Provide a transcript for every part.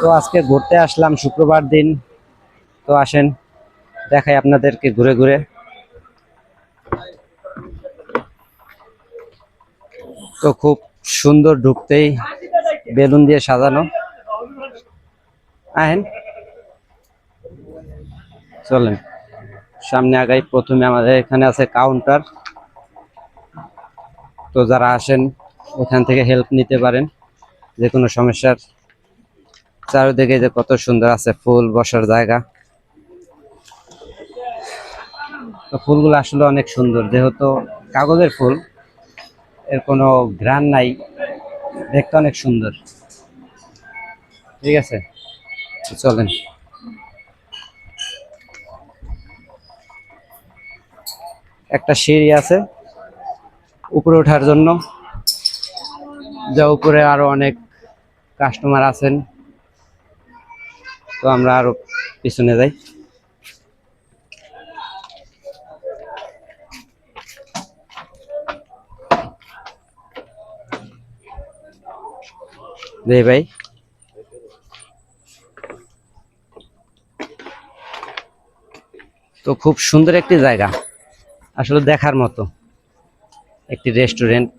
তো আজকে ঘুরতে আসলাম, শুক্রবার দিন। তো আসেন, দেখাই আপনাদেরকে ঘুরে ঘুরে। তো খুব সুন্দর ঢুকতেই বেলুন দিয়ে সাজানো। আহেন, চলেন। সামনে আগাই, প্রথমে আমাদের এখানে আছে কাউন্টার তো যারা আসেন, এখান থেকে হেল্প নিতে পারেন, যে কোনো সমস্যার চারিদিকে যে কত সুন্দর আছে ফুল বসার জায়গা। তো ফুলগুলো আসলে অনেক সুন্দর, যেহেতু কাগজের ফুল, এর কোনো ঘ্রাণ নাই, দেখতে অনেক সুন্দর। ঠিক আছে? চলেন। একটা সিঁড়ি আছে উপরে ওঠার জন্য, যা উপরে আরও অনেক কাস্টমার আছেন। তো আমরা আরও পিছনে যাই। ভাই। তো খুব সুন্দর একটি জায়গা, আসলে দেখার মতো। একটি রেস্টুরেন্ট।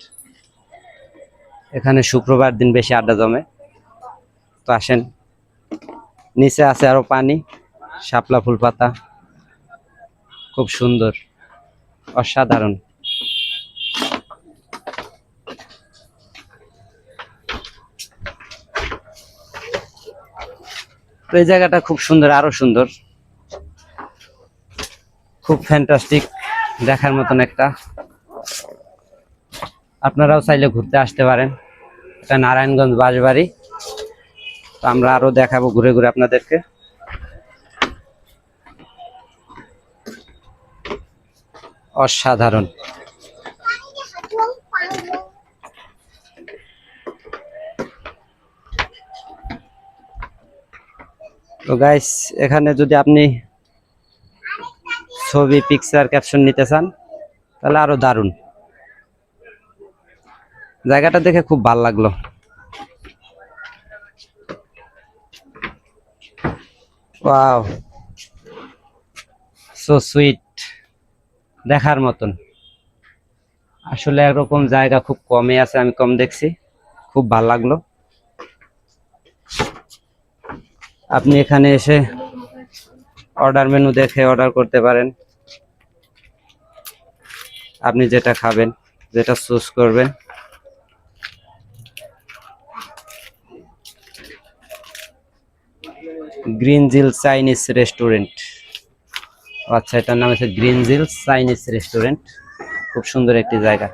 এখানে শুক্রবার দিন বেশি আড্ডা জমে। তো আসেন। নিচে আছে আরও পানি, শাপলা ফুল পাতা খুব সুন্দর, অসাধারণ। তো এই জায়গাটা খুব সুন্দর, আরও সুন্দর। খুব ফ্যান্টাস্টিক দেখার মতন একটা। আপনারাও চাইলে ঘুরতে আসতে পারেন। এটা নারায়ণগঞ্জ বাঁশবাড়ি। তো আমরা আরও দেখাবো ঘুরে ঘুরে আপনাদেরকে। অসাধারণ। তো গাইস এখানে যদি আপনি ছবি পিকচার ক্যাপশন নিতে চান, তাহলে আরও দারুণ। জায়গাটা দেখে খুব ভালো লাগল। ওয়াও সো সুইট দেখার মতন। আসলে এরকম জায়গা খুব কমই আছে, আমি কম দেখছি। খুব ভালো লাগল। আপনি এখানে এসে অর্ডার মেনু দেখে অর্ডার করতে পারেন। আপনি যেটা খাবেন, যেটা চুজ করবেন। গ্রিন জিল চাইনিজ রেস্টুরেন্ট আচ্ছা এটার নাম হচ্ছে গ্রিন জিল চাইনিজ রেস্টুরেন্ট খুব সুন্দর একটি জায়গা।